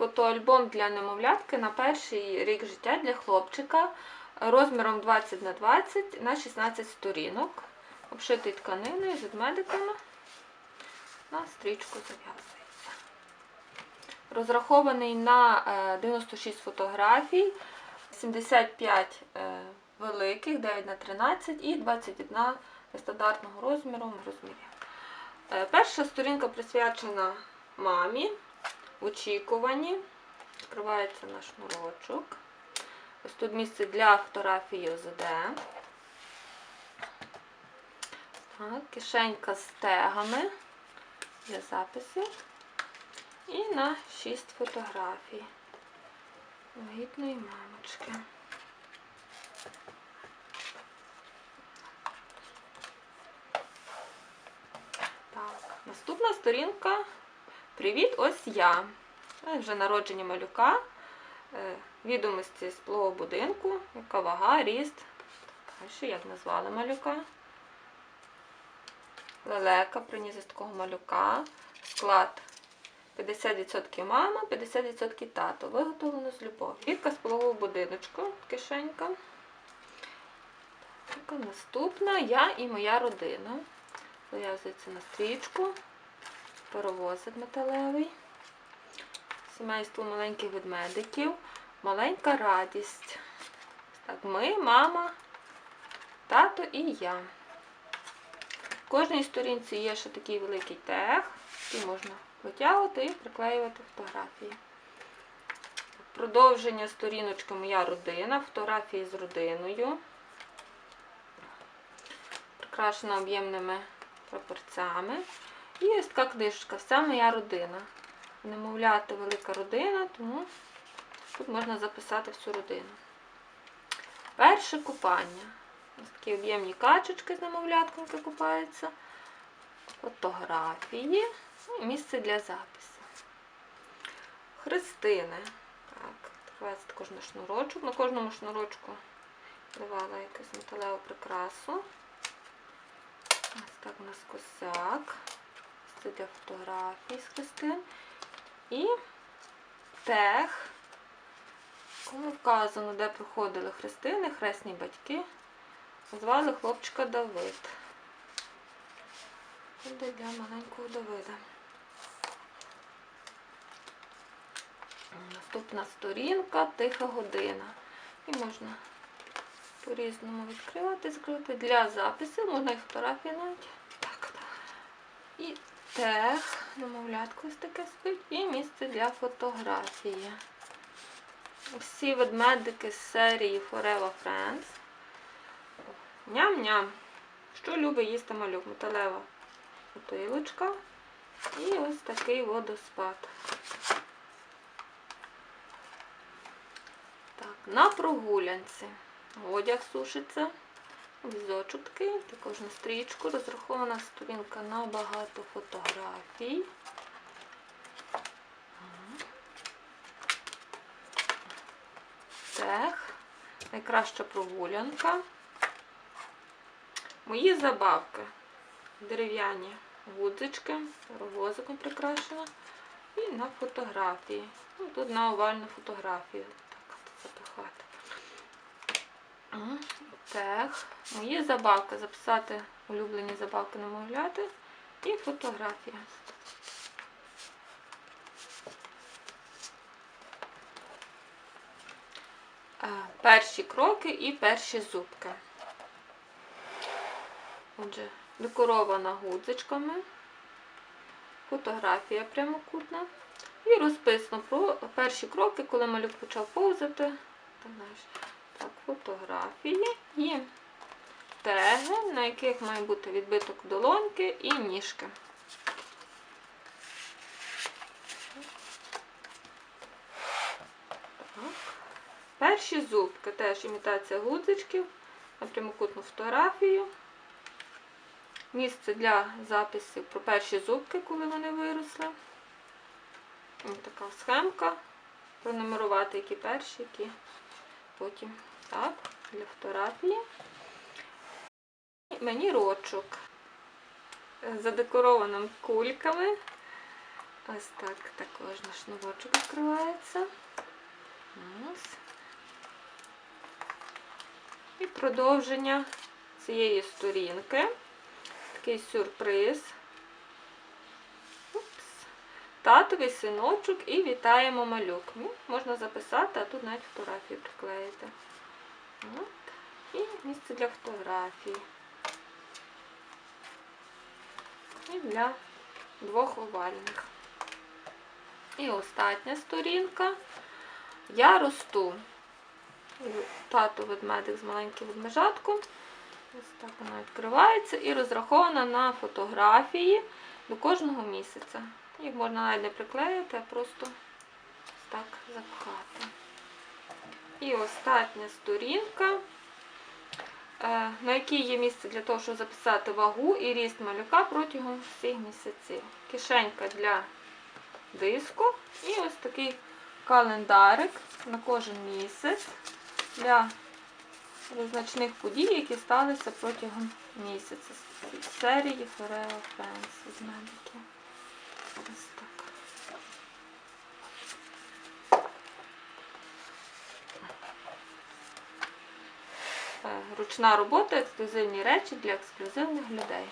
Фотоальбом для немовлятки на перший рік життя для хлопчика розміром 20 на 20 на 16 сторінок. Обшитий тканиною з ведмедиками. На стрічку зав'язується. Розрахований на е, 96 фотографій, 75 е, великих, 9 на 13 і 21 стандартного розміру розмірі. Е, Перша сторінка присвячена мамі очікуванні. Відкривається на шнурочок. Ось тут місце для фотографії ОЗД. Так, кишенька з тегами для записів. І на 6 фотографій вагітної мамочки. Так, наступна сторінка. Привіт, ось я. Вже народження малюка. Е, Відомості з полового будинку, яка вага, ріст. Далі, як назвали малюка. Лелека приніс з такого малюка. Склад 50% мама, 50% тато. Виготовлено з любов'ю. Квітка з полового будиночку, кишенька. Так, наступна я і моя родина. Зав'язується на стрічку. Паровозик металевий. Сімейство маленьких ведмедиків. Маленька радість. Так, ми, мама, тато і я. В кожній сторінці є ще такий великий тег, який можна витягувати і приклеювати фотографії. Продовження сторіночки Моя родина, фотографії з родиною. Прикрашена об'ємними прапорцями. І ось така книжечка Вся моя родина. Немовляти велика родина, тому тут можна записати всю родину. Перше купання. Ось такі об'ємні качечки з немовлятком, купаються. Фотографії. Ну, і місце для запису. Хрестини. Так, відкривається також на шнурочок. На кожному шнурочку давала якусь металеву прикрасу. Ось так у нас косяк. Це для фотографій з хрестин. І тег, кому вказано, де проходили хрестини, хресні батьки. Звали хлопчика Давид. Буде для маленького Давида. Наступна сторінка тиха година. І можна по-різному відкривати, закривати. Для записів, можна і фотографії навіть. Так. так. І тег, немовлятко ось таке спить, і місце для фотографії. Всі ведмедики з серії Forever Friends. Ням-ням. Що любить їсти малюк? Металева бутилочка. І ось такий водоспад. Так, на прогулянці. Одяг сушиться. Візочок такий, також на стрічку. Розрахована сторінка на багато фотографій. Тех. Найкраща прогулянка. Мої забавки. Дерев'яні гудзички, ровозиком прикрашена. І на фотографії. Ну, тут на овальну фотографію. Так, запихати. Тех. Мої забавки. Записати улюблені забавки намовляти. І фотографія. Перші кроки і перші зубки. Отже, декорована гудзичками, фотографія прямокутна. І розписано про перші кроки, коли малюк почав повзати. Так, фотографії і теги, на яких має бути відбиток долоньки і ніжки. Перші зубки, теж імітація гудзичків, на прямокутну фотографію. Місце для записів про перші зубки, коли вони виросли. Така схемка. Пронумерувати, які перші, які потім. Так, для фотографії. Мені рочок. Задекорованим кульками. Ось так також наш новочок відкривається. І продовження цієї сторінки. Такий сюрприз. Упс. Татовий синочок і вітаємо малюк. Ну, можна записати, а тут навіть фотографії приклеїти. От. І місце для фотографій. І для двох овальних. І остання сторінка. Я росту. Тато ведмедик з маленьким ведмежатком. Ось так вона відкривається і розрахована на фотографії до кожного місяця. Їх можна навіть не приклеїти, а просто так запхати. І остання сторінка, на якій є місце для того, щоб записати вагу і ріст малюка протягом всіх місяців. Кишенька для диску і ось такий календарик на кожен місяць для визначних подій, які сталися протягом місяця серії Forever Friends від медики. Ось так. Ручна робота, ексклюзивні речі для ексклюзивних людей.